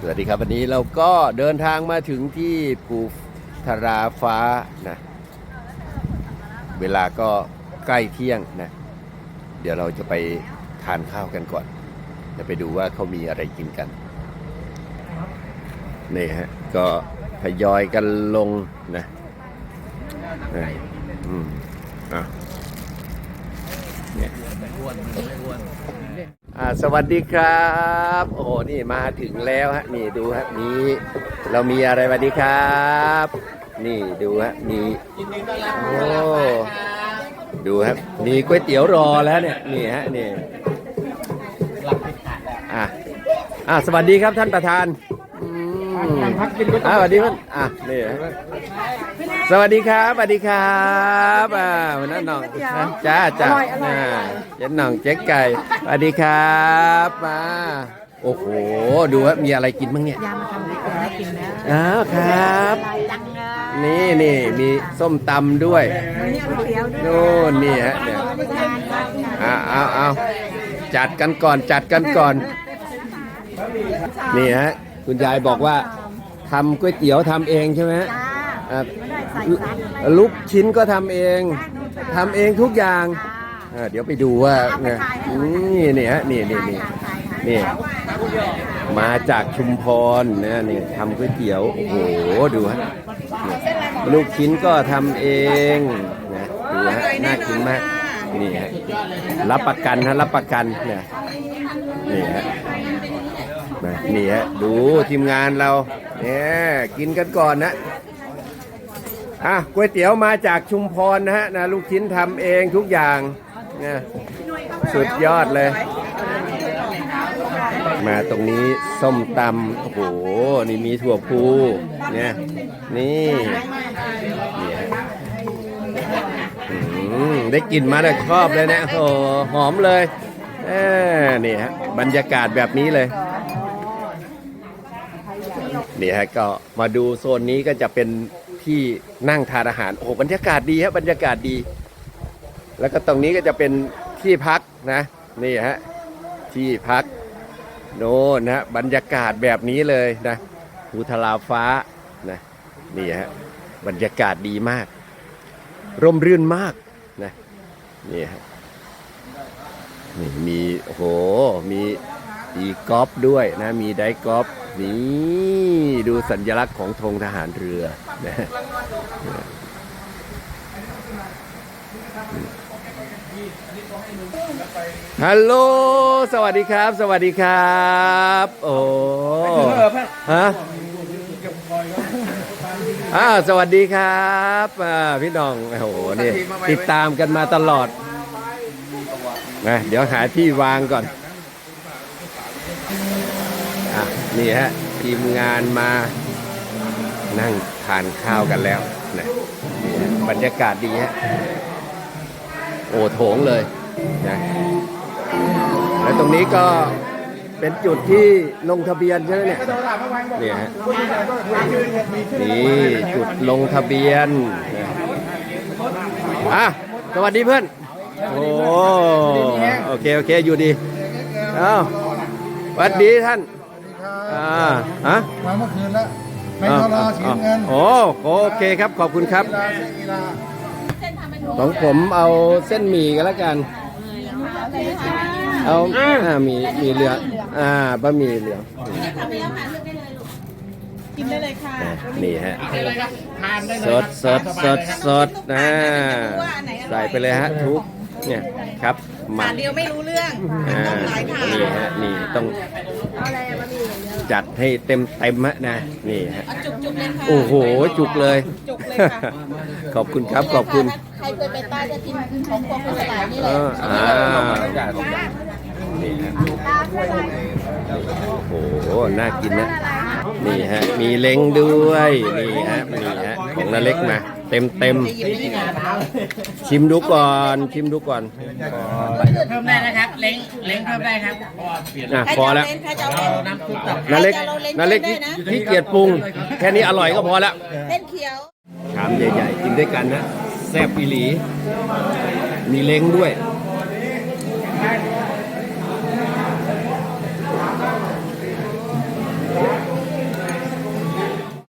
สวัสดีครับวันนี้เราก็เดินทางมาถึงที่ภูทราฟ้านะ เวลาก็ใกล้เที่ยงนะ เดี๋ยวเราจะไปทานข้าวกันก่อน จะไปดูว่าเขามีอะไรกินกันนี่ฮะก็ทยอยกันลงนะนะอืมอะเนี่ยอ่าสวัสดีครับ โอ้โหนี่มาถึงแล้วฮะนี่ดูฮะมีเรามีอะไรสวัสดีครับ นี่ดูฮะมีโอ้ดูครับมีก๋วยเตี๋ยวรอแล้วเนี่ยนี่ฮะนี่อะอะสวัสดีครับท่านประธาน อืมอะสวัสดีท่านอะนี่ฮะสวัสดีครับสวัสดีครับอ่าวันนั้นน้องนะจ้าจ้าอ่าเจ๊น้องเจ๊ไก่สวัสดีครับมาโอ้โหดูว่ามีอะไรกินบ้างเนี่ยยามาทำก๋วยเตี๋ยวให้กินแล้วอ้าวครับจังเลยนี่นี่มีส้มตำด้วยวันนี้ก๋วยเตี๋ยวด้วยโน่นนี่ฮะเนี่ยเอาเอาเอาจัดกันก่อนจัดกันก่อนนี่ฮะ คุณยายบอกว่าทำก๋วยเตี๋ยวทำเองใช่ไหมฮะจ้าอะไม่ได้ใส่สารอะไรลูกชิ้นก็ทำเองทำเองทุกอย่างอะเดี๋ยวไปดูว่าเนี่ยนี่นี่ฮะนี่นี่นี่นี่มาจากชุมพรนะนี่ทำก๋วยเตี๋ยวโอ้โหดูฮะนี่ลูกชิ้นก็ทำเองนะดูฮะน่ากินมากนี่ฮะรับประกันฮะรับประกันเนี่ยนี่ฮะ นะนี่ฮะดูทีมงานเราเนี่ยกินกันก่อนนะอะก๋วยเตี๋ยวมาจากชุมพรนะฮะนะลูกชิ้นทำเองทุกอย่างนะสุดยอดเลย มาตรงนี้ส้มตำโอ้โหนี่มีถั่วพูเนี่ยนี่เนี่ฮะอืมได้กลิ่นมาแล้วชอบเลยเนะโอ้หหอมเลยเออนี่ฮะบรรยากาศแบบนี้เลย นี่ฮะก็มาดูโซนนี้ก็จะเป็นที่นั่งทานอาหารโอ้โหบรรยากาศดีฮะบรรยากาศดี แล้วก็ตรงนี้ก็จะเป็นที่พักนะนี่ฮะที่พักโน่นนะฮะบรรยากาศแบบนี้เลยนะภูทลาฟ้านะนี่ฮะบรรยากาศดีมาก ร่มรื่นมากนะนี่ฮะนี่มีโอ้โหมี ตีกอล์ฟด้วยนะมีไดกอล์ฟนี่ดูสัญลักษณ์ของธงทหารเรือนะฮัลโหล สวัสดีครับ สวัสดีครับ โอ้ฮะอ่าสวัสดีครับอ่าพี่น้อง โอ้โห นี่ ติดตามกันมาตลอดนะเดี๋ยวหาที่วางก่อน อะ นี่ฮะทีมงานมานั่งทานข้าวกันแล้วนะนี่ฮะบรรยากาศดีฮะโอ้โถงเลยนะแล้วตรงนี้ก็เป็นจุดที่ลงทะเบียนใช่ไหมเนี่ยเนี่ยฮะนี่จุดลงทะเบียนอะสวัสดีเพื่อนโอ้โอเคโอเคอยู่ดีเอ้าสวัสดีท่าน อ่าฮะมาเมื่อคืนแล้วไม่ทรอสีน้ำเงินโอ้โอเคครับขอบคุณครับกีฬาเล่นกีฬาของผมเอาเส้นหมี่กันแล้วกัน เอาอ่ามีมีเหลืองอ่าบะหมี่เหลืองกินได้เลยค่ะอะนี่ฮะทานได้สเลยดสดสดสดนะใส่ไปเลยฮะทุกเนี่ยครับหมัถากดเดียวไม่รู้เรื่องอ่าต้องหลายถาดนี่ฮะนี่ต้อง จัดให้เต็มเต็มฮะนะนี่ฮะเอาจุกๆเลยค่ะโอ้โหจุกเลย จุกเลยค่ะขอบคุณครับขอบคุณใครเคยไปใต้จะกินของพวกคุณสลายนี่แหเอละออ่านี่ฮะโอ้โหน่ากินนะนี่ฮะมีเล้งด้วยนี่ฮะนี่ฮะของนาเล็กมา เต็มเต็มชิมดูก่อน ชิมดูก่อนเพิ่มได้นะครับ เล้งเล้งเพิ่มได้ครับอะพอแล้วใครจะเอาเล่นน้ำซุปกับนาเล็กใครจะเอาเล้งนาเล็กได้นะที่เกียจปรุง แค่นี้อร่อยก็พอแล้วเล่นเขียวชามใหญ่ๆ กินด้วยกันนะ แซ่บอีหลี มีเล้งด้วยอ